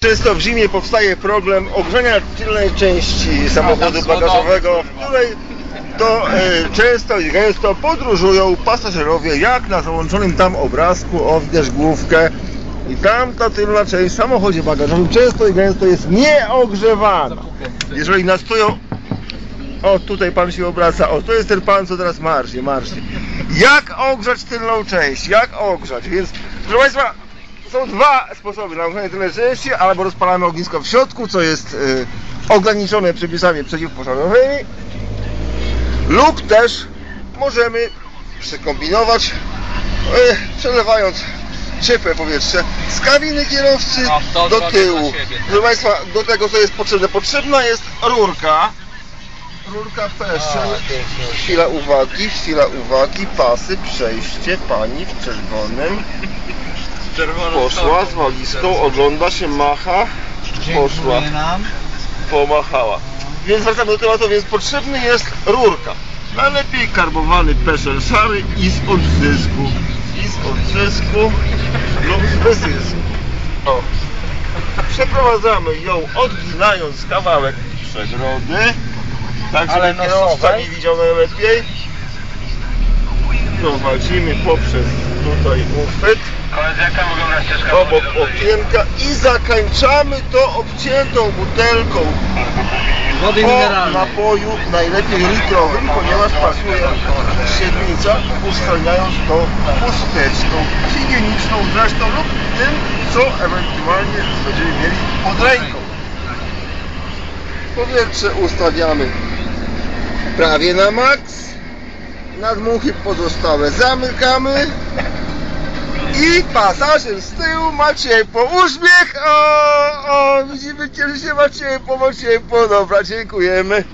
Często w zimie powstaje problem ogrzania tylnej części samochodu bagażowego, w której to e, często i gęsto podróżują pasażerowie, jak na załączonym tam obrazku, o widać główkę i tam ta tylna część w samochodzie bagażowym często i gęsto jest nieogrzewana. Jeżeli nastoją o, tutaj pan się obraca. O, to jest ten pan, co teraz marszy, marszy. Jak ogrzać tylną część? Jak ogrzać? Więc, proszę Państwa, są dwa sposoby na ogrzanie tylnej części. Albo rozpalamy ognisko w środku, co jest y, ograniczone przepisami przeciwpożarowymi. Lub też możemy przekombinować, y, przelewając ciepłe powietrze z kabiny kierowcy No, do tyłu. siebie. Proszę Państwa, do tego co jest potrzebne? Potrzebna jest rurka. Rurka peszel. Chwila uwagi, chwila uwagi. Pasy, przejście. Pani w czerwonym. Poszła z walizką, ogląda się, macha. Poszła, pomachała. Więc wracamy do tematu, więc potrzebny jest rurka. Najlepiej karbowany peszel szary i z odzysku. I z odzysku lub z wyzysku. O. Przeprowadzamy ją odginając kawałek przegrody. Tak, Ale żeby kierowca nosowej? nie widział najlepiej. Prowadzimy poprzez tutaj uchwyt obok okienka i zakończamy to obciętą butelką Wody o mineralnej. napoju najlepiej litrowym, ponieważ pasuje siedmica, uszczelniając to chusteczką higieniczną zresztą lub tym, co ewentualnie będziemy mieli pod ręką. Powietrze ustawiamy prawie na maks. Nadmuchy pozostałe zamykamy. I pasażer z tyłu ma ciepło. Uśmiech! O, o, widzimy, cieszy się, ma ciepło, ma ciepło. Dobra, dziękujemy.